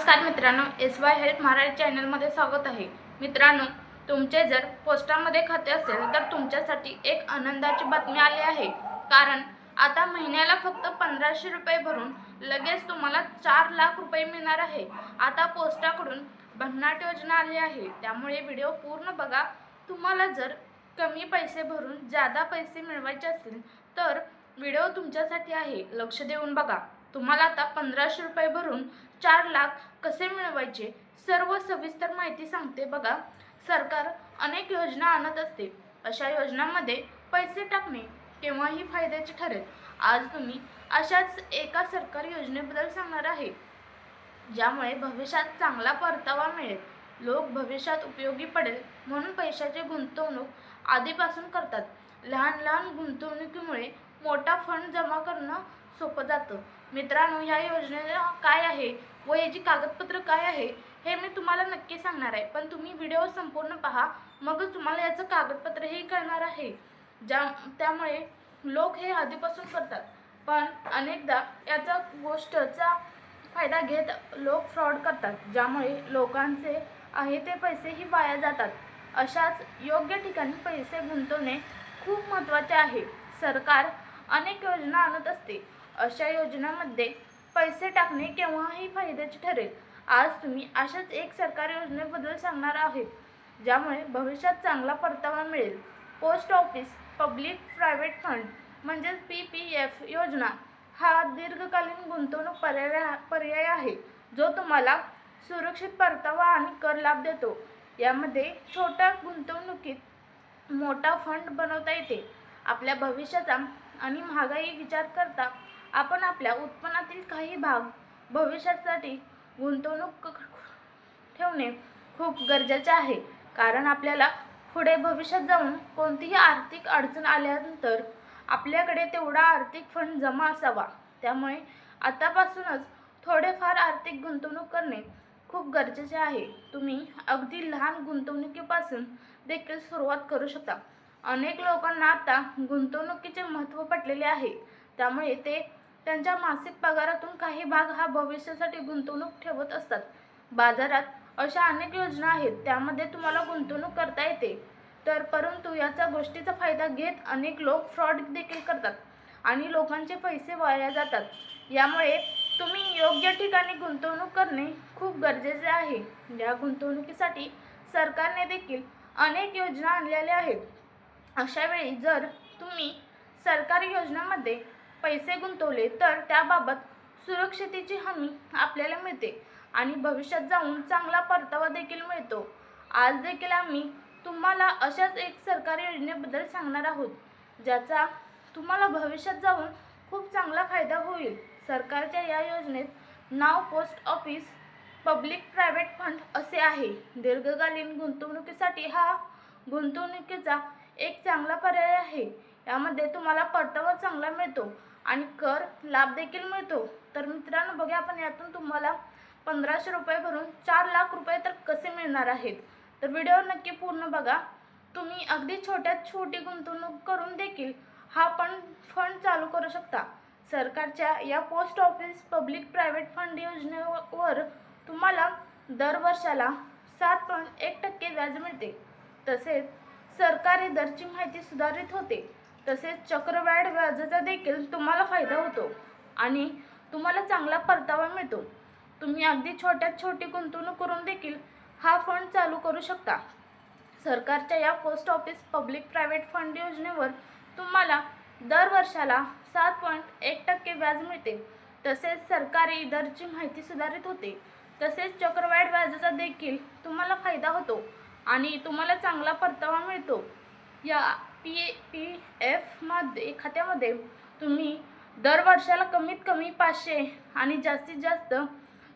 नमस्कार मित्रांनो S Y health Marathi चॅनलमध्ये स्वागत आहे. मित्रांनो तुमचे जर पोस्टामध्ये खाते असेल तर तुमच्यासाठी एक आनंदाची बातमी आली आहे. कारण आता महिन्याला फक्त पंधराशे रुपये भरून लगेच तुम्हाला चार लाख रुपये मिळणार आहे. आता पोस्टाकडून भन्नाट योजना आली आहे. त्यामुळे व्हिडिओ पूर्ण बघा. तुम्हाला जर कमी पैसे भरून जादा पैसे मिळवायचे असतील तर व्हिडिओ तुमच्यासाठी आहे. लक्ष देऊन बघा. तुम्हाला आता पंधराशे रुपये भरून चार लाख कसे मिळवायचे? सर्व सविस्तर माहिती सांगते बघा. सरकार अनेक योजना आणत असते. अशा योजनांमध्ये पैसे टाकणे केव्हाही फायद्याचे ठरेल. आज तुम्ही अशाच एका सरकारी योजनेबद्दल सांगणार आहे. ज्यामुळे भविष्यात चांगला परतावा मिळेल. लोक भविष्यात उपयोगी पडेल म्हणून पैशाची गुंतवणूक आधीपासून करतात. लहान लहान गुंतवणुकीमुळे मोठा फंड जमा करणं सोपं जातं. मित्रांनो ह्या योजनेला काय आहे व याची कागदपत्र काय आहे हे मी तुम्हाला नक्की सांगणार आहे. पण तुम्ही व्हिडिओ संपूर्ण पहा मगच तुम्हाला याचं कागदपत्रही कळणार आहे. ज्या त्यामुळे लोक हे आधीपासून करतात. पण अनेकदा याचा गोष्टचा फायदा घेत लोक फ्रॉड करतात ज्यामुळे लोकांचे आहे ते पैसेही वाया जातात. अशाच योग्य ठिकाणी पैसे गुंतवणे खूप महत्त्वाचे आहे. सरकार अनेक योजना आणत असते. अशा योजनांमध्ये पैसे टाकणे केव्हाही फायद्याचे ठरेल. आज तुम्ही अशाच एक सरकारी योजनेबद्दल सांगणार आहेत ज्यामुळे भविष्यात चांगला परतावा मिळेल. Post office public private fund म्हणजेच पी पी एफ योजना हा दीर्घकालीन गुंतवणूक पर्याय पर्याय आहे जो तुम्हाला सुरक्षित परतावा आणि कर लाभ देतो. यामध्ये छोट्या गुंतवणुकीत मोठा फंड बनवता येते. आपल्या भविष्याचा आणि महागाई विचार करता आपण आपल्या उत्पन्नातील काही भाग भविष्यासाठी गुंतवणूक ठेवणे खूप गरजेचे आहे. कारण आपल्याला पुढे भविष्यात जाऊन कोणतीही आर्थिक अडचण आल्यानंतर आपल्याकडे तेवढा आर्थिक फंड जमा असावा. त्यामुळे आतापासूनच थोडेफार आर्थिक गुंतवणूक करणे खूप गरजेचे आहे. तुम्ही अगदी लहान गुंतवणुकीपासून देखील सुरुवात करू शकता. अनेक लोकांना आता गुंतवणुकीचे महत्त्व पटलेले आहे. त्यामुळे ते त्यांच्या मासिक पगारातून काही भाग हा भविष्यासाठी गुंतवणूक ठेवत असतात. बाजारात अशा अनेक योजना आहेत त्यामध्ये तुम्हाला गुंतवणूक करता येते. तर परंतु याचा गोष्टीचा फायदा घेत अनेक लोक फ्रॉड देखील करतात आणि लोकांचे पैसे वाया जातात. यामुळे तुम्ही योग्य ठिकाणी गुंतवणूक करणे खूप गरजेचे आहे. या गुंतवणुकीसाठी सरकारने देखील अनेक योजना आणलेल्या आहेत. अशावेळी जर तुम्ही सरकारी योजनामध्ये पैसे गुंतवले तर त्याबाबत सुरक्षितेची हमी आपल्याला मिळते आणि भविष्यात जाऊन चांगला परतावा देखील मिळतो. आज देखील आम्ही तुम्हाला अशाच एक सरकारी योजनेबद्दल सांगणार आहोत ज्याचा तुम्हाला भविष्यात जाऊन खूप चांगला फायदा होईल. सरकारच्या या योजनेत नाव post office public private fund असे आहे. दीर्घकालीन गुंतवणुकीसाठी हा गुंतवणुकीचा एक चांगला पर्याय आहे. यामध्ये तुम्हाला परतावा चांगला मिळतो आणि कर लाभ देखील मिळतो. तर मित्रांनो बघा आपण यातून तुम्हाला पंधराशे रुपये भरून चार लाख रुपये तर कसे मिळणार आहेत. तर व्हिडिओ नक्की पूर्ण बघा. तुम्ही अगदी छोट्यात छोटी गुंतवणूक करून देखील हा पण फंड चालू करू शकता. सरकारच्या या post office public private fund योजनेवर तुम्हाला दर वर्षाला सात पॉईंट एक टक्के व्याज मिळते. तसेच सरकारी दरची माहिती सुधारित होते. तसेच चक्रवाढ व्याजाचा देखील तुम्हाला फायदा होतो आणि तुम्हाला चांगला परतावा मिळतो. तुम्ही अगदी छोट्यात छोटी गुंतवणूक करून देखील हा फंड चालू करू शकता. सरकारच्या या post office public private fund योजनेवर तुम्हाला दर वर्षाला सात पॉईंट एक टक्के व्याज मिळते. तसेच सरकारी दरची माहिती सुधारित होते. तसेच चक्रवाढ व्याजाचा देखील तुम्हाला फायदा होतो आणि तुम्हाला चांगला परतावा मिळतो. या पी पी एफमध्ये खात्यामध्ये तुम्ही दर वर्षाला कमीत कमी पाचशे आणि जास्तीत जास्त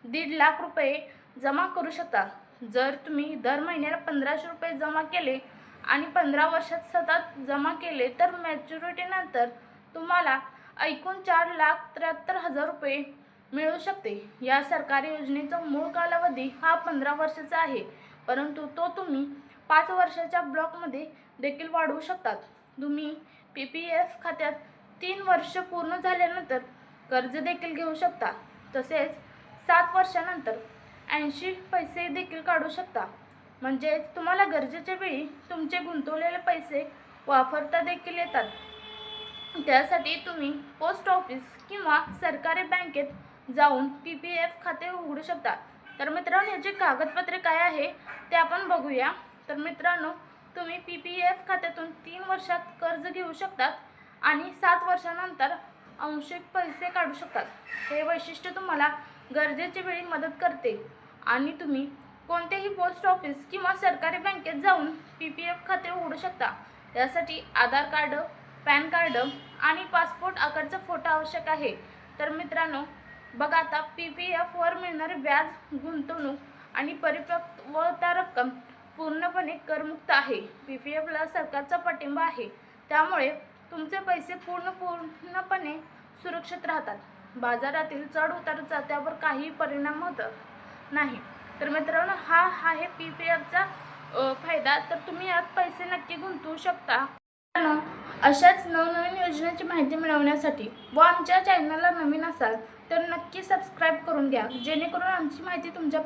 दीड लाख रुपये जमा करू शकता. जर तुम्ही दर महिन्याला पंधराशे रुपये जमा केले आणि पंधरा वर्षात सतत जमा केले तर मॅच्युरिटीनंतर तुम्हाला एकूण चार लाख त्र्याहत्तर हजार रुपये मिळू शकते. या सरकारी योजनेचा मूळ कालावधी हा पंधरा वर्षाचा आहे परंतु तो तुम्ही पाच वर्षाच्या ब्लॉकमध्ये देखील वाढवू शकतात. तुम्ही पी पी एफ खात्यात तीन वर्ष पूर्ण झाल्यानंतर कर्ज देखील घेऊ शकता. तसेच सात वर्षानंतर ऐंशी पैसे देखील काढू शकता. म्हणजेच तुम्हाला गरजेच्या वेळी तुमचे गुंतवलेले पैसे वापरता देखील येतात. त्यासाठी तुम्ही पोस्ट ऑफिस किंवा सरकारी बँकेत जाऊन पी पी एफ खाते उघडू शकता. तर मित्रांनो याचे कागदपत्रे काय आहे ते आपण बघूया. तर मित्रांनो तुम्ही पी पी एफ खात्यातून तीन वर्षात कर्ज घेऊ शकतात आणि सात वर्षानंतर अंशिक पैसे काढू शकतात. हे वैशिष्ट्य तुम्हाला गरजेच्या वेळी मदत करते आणि तुम्ही कोणतेही पोस्ट ऑफिस किंवा सरकारी बँकेत जाऊन पी पी एफ खाते उघडू शकता. यासाठी आधार कार्ड पॅन कार्ड आणि पासपोर्ट आकारचा फोटो आवश्यक आहे. तर मित्रांनो बघा आता पी पी एफवर मिळणारे व्याज गुंतवणूक आणि परिपक्वता रक्कम पूर्णपणे करमुक्त आहे. पी पी एफला सरकारचा पाठिंबा आहे. त्यामुळे तुमचे पैसे पूर्ण पूर्णपणे सुरक्षित राहतात. बाजारातील चढ उतारचा त्यावर काही परिणाम होत नाही. तर मित्रांनो हा आहे पी पी एफचा फायदा. तर तुम्ही यात पैसे नक्की गुंतवू शकता. अशाच नवनवीन योजनेची माहिती मिळवण्यासाठी व आमच्या चॅनलला नवीन असाल तर नक्की सबस्क्राईब करून घ्या. जेणेकरून आमची माहिती तुमच्या